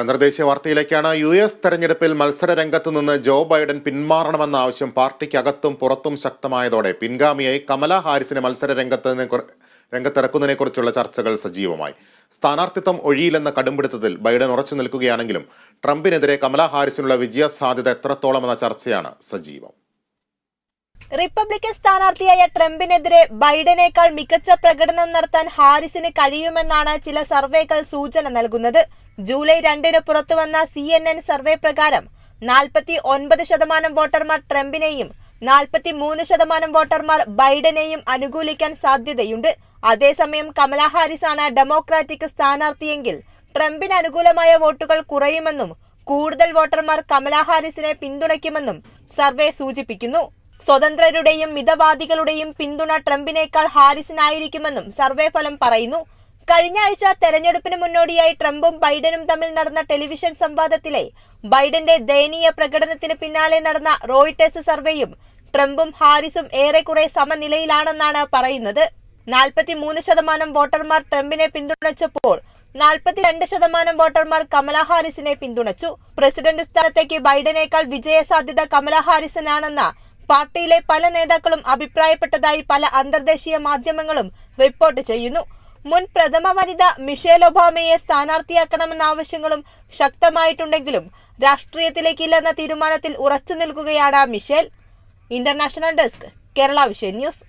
അന്തർദേശീയ വാർത്തയിലേക്കാണ് U S തെരഞ്ഞെടുപ്പിൽ മത്സര രംഗത്തു നിന്ന് ജോ ബൈഡൻ പിന്മാറണമെന്ന ആവശ്യം പാർട്ടിക്കകത്തും പുറത്തും ശക്തമായതോടെ പിൻഗാമിയായി കമല ഹാരിസിനെ മത്സര രംഗത്തിന് രംഗത്തിറക്കുന്നതിനെ കുറിച്ചുള്ള ചർച്ചകൾ സജീവമായി. സ്ഥാനാർത്ഥിത്വം ഒഴിയില്ലെന്ന കടുംപിടുത്തത്തിൽ ബൈഡൻ ഉറച്ചു നിൽക്കുകയാണെങ്കിലും ട്രംപിനെതിരെ കമല ഹാരിസിനുള്ള വിജയ സാധ്യത എത്രത്തോളമെന്ന ചർച്ചയാണ് സജീവം. റിപ്പബ്ലിക്കൻ സ്ഥാനാർത്ഥിയായ ട്രംപിനെതിരെ ബൈഡനേക്കാൾ മികച്ച പ്രകടനം നടത്താൻ ഹാരിസിന് കഴിയുമെന്നാണ് ചില സർവേകൾ സൂചന നൽകുന്നത്. ജൂലൈ രണ്ടിന് പുറത്തുവന്ന സി എൻ എൻ സർവേ പ്രകാരം നാൽപ്പത്തി ഒൻപത് ശതമാനം വോട്ടർമാർ ട്രംപിനെയും നാൽപ്പത്തി മൂന്ന് ശതമാനം വോട്ടർമാർ ബൈഡനെയും അനുകൂലിക്കാൻ സാധ്യതയുണ്ട്. അതേസമയം കമല ഹാരിസാണ് ഡെമോക്രാറ്റിക് സ്ഥാനാർത്ഥിയെങ്കിൽ ട്രംപിന് അനുകൂലമായ വോട്ടുകൾ കുറയുമെന്നും കൂടുതൽ വോട്ടർമാർ കമലാ ഹാരിസിനെ പിന്തുണയ്ക്കുമെന്നും സർവേ സൂചിപ്പിക്കുന്നു. സ്വതന്ത്രരുടെയും മിതവാദികളുടെയും പിന്തുണ ട്രംപിനേക്കാൾ ഹാരിസിനായിരിക്കുമെന്നും സർവേ ഫലം പറയുന്നു. കഴിഞ്ഞ ആഴ്ച തെരഞ്ഞെടുപ്പിന് മുന്നോടിയായി ട്രംപും ബൈഡനും തമ്മിൽ നടന്ന ടെലിവിഷൻ സംവാദത്തിലെ ബൈഡന്റെ ദയനീയ പ്രകടനത്തിന് പിന്നാലെ നടന്ന റോയിട്ടേഴ്സ് സർവേയും ട്രംപും ഹാരിസും ഏറെക്കുറെ സമനിലയിലാണെന്നാണ് പറയുന്നത്. നാൽപ്പത്തി മൂന്ന് ശതമാനം വോട്ടർമാർ ട്രംപിനെ പിന്തുണച്ചപ്പോൾ നാൽപ്പത്തിരണ്ട് ശതമാനം വോട്ടർമാർ കമല ഹാരിസിനെ പിന്തുണച്ചു. പ്രസിഡന്റ് സ്ഥാനത്തേക്ക് ബൈഡനേക്കാൾ വിജയസാധ്യത കമല ഹാരിസിനാണെന്ന പാർട്ടിയിലെ പല നേതാക്കളും അഭിപ്രായപ്പെട്ടതായി പല അന്തർദേശീയ മാധ്യമങ്ങളും റിപ്പോർട്ട് ചെയ്യുന്നു. മുൻ പ്രഥമ വനിത മിഷേൽ ഒബാമയെ സ്ഥാനാർത്ഥിയാക്കണമെന്ന ആവശ്യങ്ങളും ശക്തമായിട്ടുണ്ടെങ്കിലും രാഷ്ട്രീയത്തിലേക്കില്ലെന്ന തീരുമാനത്തിൽ ഉറച്ചു നിൽക്കുകയാണ് മിഷേൽ. ഇന്റർനാഷണൽ ഡെസ്ക് കേരള വിഷയ ന്യൂസ്.